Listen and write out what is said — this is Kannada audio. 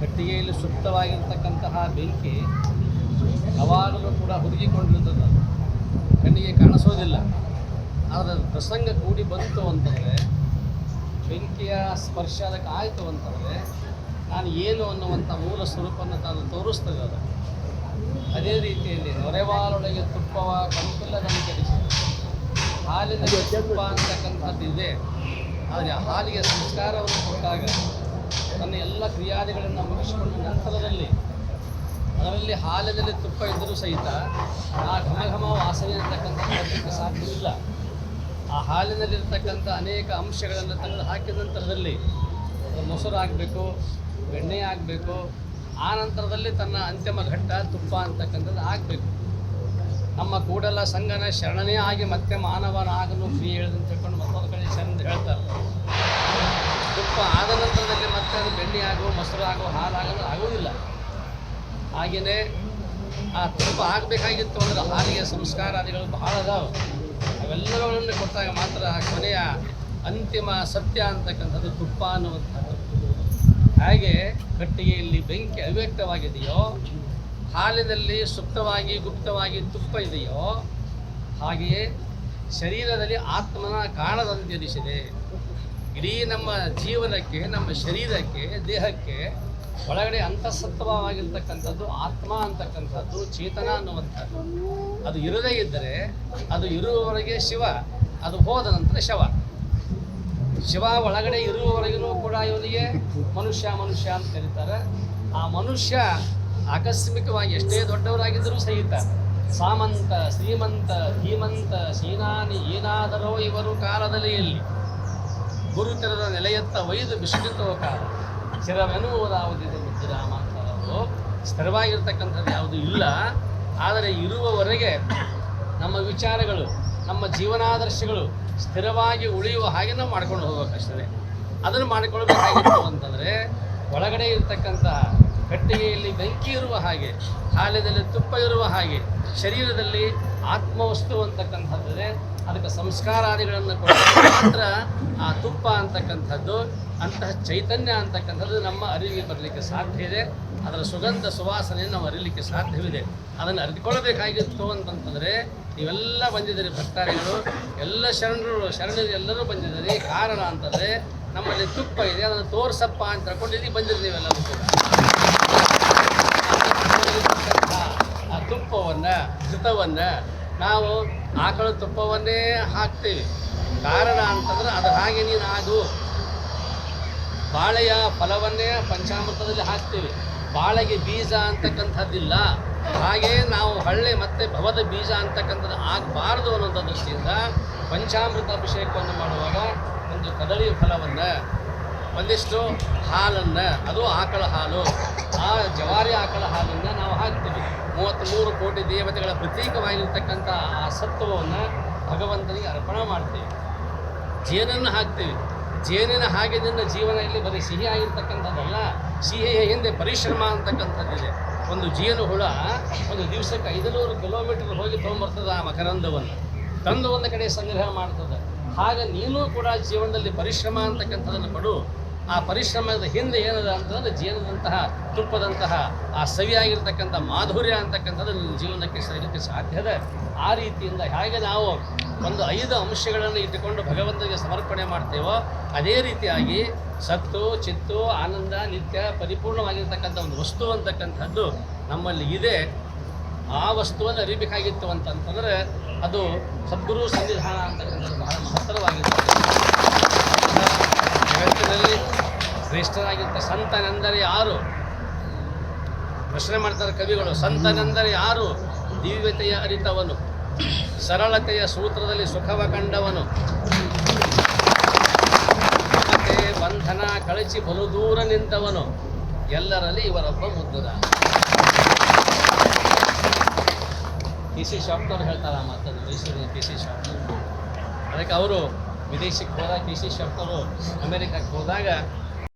ಕಟ್ಟಿಗೆಯಲ್ಲಿ ಸುಪ್ತವಾಗಿರ್ತಕ್ಕಂತಹ ಬೆಂಕಿ ಯಾವಾಗಲೂ ಕೂಡ ಹುದುಗಿಕೊಂಡಿರ್ತದೆ ಕಣ್ಣಿಗೆ ಕಾಣಿಸೋದಿಲ್ಲ. ಆದರೆ ಪ್ರಸಂಗ ಕೂಡಿ ಬಂತು ಅಂತಂದರೆ, ಬೆಂಕಿಯ ಸ್ಪರ್ಶ ಅದಕ್ಕೆ ಆಯಿತು ಅಂತಂದರೆ, ನಾನು ಏನು ಅನ್ನುವಂಥ ಮೂಲ ಸ್ವರೂಪವನ್ನು ತಾನು ತೋರಿಸ್ತದೆ ಅದು. ಅದೇ ರೀತಿಯಲ್ಲಿ ನೊರೆವಾಲೊಳಗೆ ತುಪ್ಪವ ಕಂಪಿಲ್ಲದಂತೆ ಕಲಿಸಿದೆ ಹಾಲಿನಲ್ಲಿ ತುಪ್ಪ ಅಂತಕ್ಕಂಥದ್ದು ಇದೆ ಆದರೆ ಹಾಲಿಗೆ ಸಂಸ್ಕಾರವನ್ನು ಕೊಟ್ಟಾಗ ತನ್ನ ಎಲ್ಲ ಕ್ರಿಯಾದಿಗಳನ್ನು ಮುಗಿಸಿಕೊಂಡ ನಂತರದಲ್ಲಿ ಅದರಲ್ಲಿ ಹಾಲದಲ್ಲಿ ತುಪ್ಪ ಇದ್ದರೂ ಸಹಿತ ಆ ಘಮ ಘಮ ವಾಸನೆ ಅಂತಕ್ಕಂಥದ್ದು ಬರಲಿಕ್ಕೆ ಸಾಧ್ಯವಿಲ್ಲ. ಆ ಹಾಲಿನಲ್ಲಿರ್ತಕ್ಕಂಥ ಅನೇಕ ಅಂಶಗಳನ್ನು ತೆಗೆದು ಹಾಕಿದ ನಂತರದಲ್ಲಿ ಮೊಸರು ಆಗಬೇಕು ಬೆಣ್ಣೆ ಆಗಬೇಕು, ಆ ನಂತರದಲ್ಲಿ ತನ್ನ ಅಂತಿಮ ಘಟ್ಟ ತುಪ್ಪ ಅಂತಕ್ಕಂಥದ್ದು ಆಗಬೇಕು. ನಮ್ಮ ಕೂಡಲ ಸಂಘನ ಶರಣನೇ ಆಗಿ ಮತ್ತೆ ಮಾನವನಾಗಲು ಫ್ರೀ ಹೇಳಿದಂತ ತಿಳ್ಕೊಂಡು ಮತ್ತೊಂದು ಕಡೆ ಶರಣ ಹೇಳ್ತಾರೆ. ತುಪ್ಪ ಆದ ನಂತರದಲ್ಲಿ ಮತ್ತೆ ಅದು ಬೆಣ್ಣೆ ಆಗೋ, ಮೊಸರು ಆಗೋ ಹಾಲಾಗಲು ಆಗೋದಿಲ್ಲ. ಹಾಗೆಯೇ ಆ ತುಪ್ಪ ಆಗಬೇಕಾಗಿತ್ತು ಅಂದರೆ ಹಾಲಿಗೆ ಸಂಸ್ಕಾರಾದಿಗಳು ಬಹಳ ಅದಾವೆ. ಅವೆಲ್ಲಗಳನ್ನು ಕೊಟ್ಟಾಗ ಮಾತ್ರ ಕೊನೆಯ ಅಂತಿಮ ಸತ್ಯ ಅಂತಕ್ಕಂಥದ್ದು ತುಪ್ಪ ಅನ್ನುವಂಥದ್ದು. ಹಾಗೆ ಕಟ್ಟಿಗೆಯಲ್ಲಿ ಬೆಂಕಿ ಅವ್ಯಕ್ತವಾಗಿದೆಯೋ, ಹಾಲಿನಲ್ಲಿ ಸುಪ್ತವಾಗಿ, ಗುಪ್ತವಾಗಿ ತುಪ್ಪ ಇದೆಯೋ, ಹಾಗೆಯೇ ಶರೀರದಲ್ಲಿ ಆತ್ಮನ ಕಾಣದಂತಿರಿಸಿದೆ ಇಡೀ ನಮ್ಮ ಜೀವನಕ್ಕೆ, ನಮ್ಮ ಶರೀರಕ್ಕೆ, ದೇಹಕ್ಕೆ ಒಳಗಡೆ ಅಂತಸತ್ವವಾಗಿರ್ತಕ್ಕಂಥದ್ದು, ಆತ್ಮ ಅಂತಕ್ಕಂಥದ್ದು, ಚೇತನ ಅನ್ನುವಂಥದ್ದು. ಅದು ಇರದೇ ಇದ್ದರೆ ಅದು ಇರುವವರೆಗೆ ಶಿವ, ಅದು ಹೋದ ನಂತರ ಶವ. ಶಿವ ಒಳಗಡೆ ಇರುವವರೆಗೂ ಕೂಡ ಇವನಿಗೆ ಮನುಷ್ಯ ಮನುಷ್ಯ ಅಂತ ಕರೀತಾರೆ. ಆ ಮನುಷ್ಯ ಆಕಸ್ಮಿಕವಾಗಿ ಎಷ್ಟೇ ದೊಡ್ಡವರಾಗಿದ್ದರೂ ಸಹಿತ ಸಾಮಂತ, ಶ್ರೀಮಂತ, ಧೀಮಂತ, ಸೇನಾನಿ ಏನಾದರೂ ಇವರು ಕಾಲದಲ್ಲಿ ಎಲ್ಲಿ ಗುರುತರದ ನೆಲೆಯತ್ತ ಒಯ್ದು ಬಿಸಿಲಿತೋ ಕಾಲ. ಸ್ಥಿರವೆನ್ನುವುದಾವುದಿದೆ ಬುದ್ಧಿರಾಮ ಅಂತಾರವರು ಸ್ಥಿರವಾಗಿರ್ತಕ್ಕಂಥದ್ದು ಯಾವುದು ಇಲ್ಲ. ಆದರೆ ಇರುವವರೆಗೆ ನಮ್ಮ ವಿಚಾರಗಳು, ನಮ್ಮ ಜೀವನಾದರ್ಶಗಳು ಸ್ಥಿರವಾಗಿ ಉಳಿಯುವ ಹಾಗೆ ನಾವು ಮಾಡ್ಕೊಂಡು ಹೋಗ್ಬೇಕಷ್ಟೇ. ಅದನ್ನು ಮಾಡಿಕೊಳ್ಬೇಕಾಗಿತ್ತು ಅಂತಂದರೆ, ಒಳಗಡೆ ಇರತಕ್ಕಂಥ ಕಟ್ಟಿಗೆಯಲ್ಲಿ ಬೆಂಕಿ ಇರುವ ಹಾಗೆ ಹಾಲೆದಲ್ಲಿ ತುಪ್ಪ ಇರುವ ಹಾಗೆ, ಶರೀರದಲ್ಲಿ ಆತ್ಮವಸ್ತು ಅಂತಕ್ಕಂಥದ್ದಿದೆ. ಅದಕ್ಕೆ ಸಂಸ್ಕಾರಾದಿಗಳನ್ನು ಕೊಟ್ಟು ಮಾತ್ರ ಆ ತುಪ್ಪ ಅಂತಕ್ಕಂಥದ್ದು, ಅಂತಹ ಚೈತನ್ಯ ಅಂತಕ್ಕಂಥದ್ದು ನಮ್ಮ ಅರಿವಿಗೆ ಬರಲಿಕ್ಕೆ ಸಾಧ್ಯ ಇದೆ. ಅದರ ಸುಗಂಧ ಸುವಾಸನೆಯನ್ನು ನಾವು ಅರಿಲಿಕ್ಕೆ ಸಾಧ್ಯವಿದೆ. ಅದನ್ನು ಅರಿತುಕೊಳ್ಳಬೇಕಾಗಿತ್ತು ಅಂತಂತಂದರೆ, ನೀವೆಲ್ಲ ಬಂದಿದ್ದೀರಿ ಭಕ್ತಾದಿಗಳು, ಎಲ್ಲ ಶರಣರು ಶರಣರು ಎಲ್ಲರೂ ಬಂದಿದ್ದೀರಿ. ಕಾರಣ ಅಂತಂದರೆ, ನಮ್ಮಲ್ಲಿ ತುಪ್ಪ ಇದೆ, ಅದನ್ನು ತೋರಿಸಪ್ಪ ಅಂತ ಹೇಳ್ಕೊಂಡು ಇಲ್ಲಿ ಬಂದಿರಿ ನೀವೆಲ್ಲರೂ ಕೂಡ. ತುಪ್ಪವನ್ನು ಘೃತವನ್ನು ನಾವು ಆಕಳ ತುಪ್ಪವನ್ನೇ ಹಾಕ್ತೀವಿ. ಕಾರಣ ಅಂತಂದ್ರೆ ಅದು ಹಾಗೆ ನೀನು ಆಗು ಬಾಳೆಯ ಫಲವನ್ನೇ ಪಂಚಾಮೃತದಲ್ಲಿ ಹಾಕ್ತೀವಿ. ಬಾಳೆಗೆ ಬೀಜ ಅಂತಕ್ಕಂಥದ್ದಿಲ್ಲ. ಹಾಗೆ ನಾವು ಹಳ್ಳಿ ಮತ್ತೆ ಭವದ ಬೀಜ ಅಂತಕ್ಕಂಥದ್ದು ಆಗಬಾರ್ದು ಅನ್ನೋಂಥ ದೃಷ್ಟಿಯಿಂದ ಪಂಚಾಮೃತ ಅಭಿಷೇಕವನ್ನು ಮಾಡುವಾಗ ಒಂದು ಕದಳಿ ಫಲವನ್ನು, ಒಂದಿಷ್ಟು ಹಾಲನ್ನು, ಅದು ಆಕಳ ಹಾಲು. ಆ ಜವಾರಿ ಆಕಳ ಹಾಲನ್ನು ನಾವು ಹಾಕ್ತೀವಿ. ಮೂವತ್ತ್ಮೂರು ಕೋಟಿ ದೇವತೆಗಳ ಪ್ರತೀಕವಾಗಿರ್ತಕ್ಕಂಥ ಆ ಸತ್ವವನ್ನು ಭಗವಂತನಿಗೆ ಅರ್ಪಣೆ ಮಾಡ್ತೀವಿ. ಜೇನನ್ನು ಹಾಕ್ತೀವಿ. ಜೇನಿನ ಹಾಗೆ ನಿನ್ನ ಜೀವನ ಇಲ್ಲಿ ಬರೀ ಸಿಹಿ ಆಗಿರ್ತಕ್ಕಂಥದ್ದಲ್ಲ, ಸಿಹಿಯ ಹಿಂದೆ ಪರಿಶ್ರಮ ಅಂತಕ್ಕಂಥದ್ದಿದೆ. ಒಂದು ಜೇನು ಹುಳ ಒಂದು ದಿವಸಕ್ಕೆ ಐದುನೂರು ಕಿಲೋಮೀಟರ್ ಹೋಗಿ ತೊಗೊಂಬರ್ತದೆ ಆ ಮಕರಂದವನ್ನು. ತಂದು ಒಂದು ಕಡೆ ಸಂಗ್ರಹ ಮಾಡ್ತದೆ. ಹಾಗೆ ನೀನು ಕೂಡ ಜೀವನದಲ್ಲಿ ಪರಿಶ್ರಮ ಅಂತಕ್ಕಂಥದ್ದನ್ನು ಪಡು. ಆ ಪರಿಶ್ರಮದ ಹಿಂದೆ ಏನದ ಅಂತಂದ್ರೆ ಜೀವನದಂತಹ ತುಪ್ಪದಂತಹ ಆ ಸವಿಯಾಗಿರ್ತಕ್ಕಂಥ ಮಾಧುರ್ಯ ಅಂತಕ್ಕಂಥದ್ದು ನಿಮ್ಮ ಜೀವನಕ್ಕೆ ಸರಿಲಿಕ್ಕೆ ಸಾಧ್ಯದ ಆ ರೀತಿಯಿಂದ ಹೇಗೆ ನಾವು ಒಂದು ಐದು ಅಂಶಗಳನ್ನು ಇಟ್ಟುಕೊಂಡು ಭಗವಂತನಿಗೆ ಸಮರ್ಪಣೆ ಮಾಡ್ತೇವೋ, ಅದೇ ರೀತಿಯಾಗಿ ಸತ್ತು, ಚಿತ್ತು, ಆನಂದ, ನಿತ್ಯ ಪರಿಪೂರ್ಣವಾಗಿರ್ತಕ್ಕಂಥ ಒಂದು ವಸ್ತು ಅಂತಕ್ಕಂಥದ್ದು ನಮ್ಮಲ್ಲಿ ಇದೆ. ಆ ವಸ್ತುವನ್ನು ಅರಿಬೇಕಾಗಿತ್ತು ಅಂತಂತಂದರೆ ಅದು ಸದ್ಗುರು ಸನ್ನಿಧಾನ ಅಂತಕ್ಕಂಥದ್ದು ಬಹಳ ಮಹತ್ತರವಾಗಿರ್ತದೆ. ಶ್ರೇಷ್ಠರಾಗಿರ್ತ ಸಂತನೆಂದರೆ ಯಾರು? ಪ್ರಶ್ನೆ ಮಾಡ್ತಾರೆ ಕವಿಗಳು ಸಂತನೆಂದರೆ ಯಾರು? ದಿವ್ಯತೆಯ ಅರಿತವನು, ಸರಳತೆಯ ಸೂತ್ರದಲ್ಲಿ ಸುಖವ ಕಂಡವನು. ಬಂಧನ ಕಳಚಿ ಬಲು ದೂರ ನಿಂತವನು. ಎಲ್ಲರಲ್ಲಿ ಇವರೊಬ್ಬ ಮುದ್ದುದ ಪಿ ಸಿ ಶಾಪ್ನವ್ರು ಹೇಳ್ತಾರೆ ಮತ್ತದು ಮೈಸೂರಿನ ಪಿ ಸಿ ಶಾಪ್ನವ್ರು ಅದಕ್ಕೆ ಅವರು ವಿದೇಶಕ್ಕೆ ಹೋದಾಗ ಪಿ ಸಿ ಶಾಪ್ನವರು ಅಮೇರಿಕಕ್ಕೆ ಹೋದಾಗ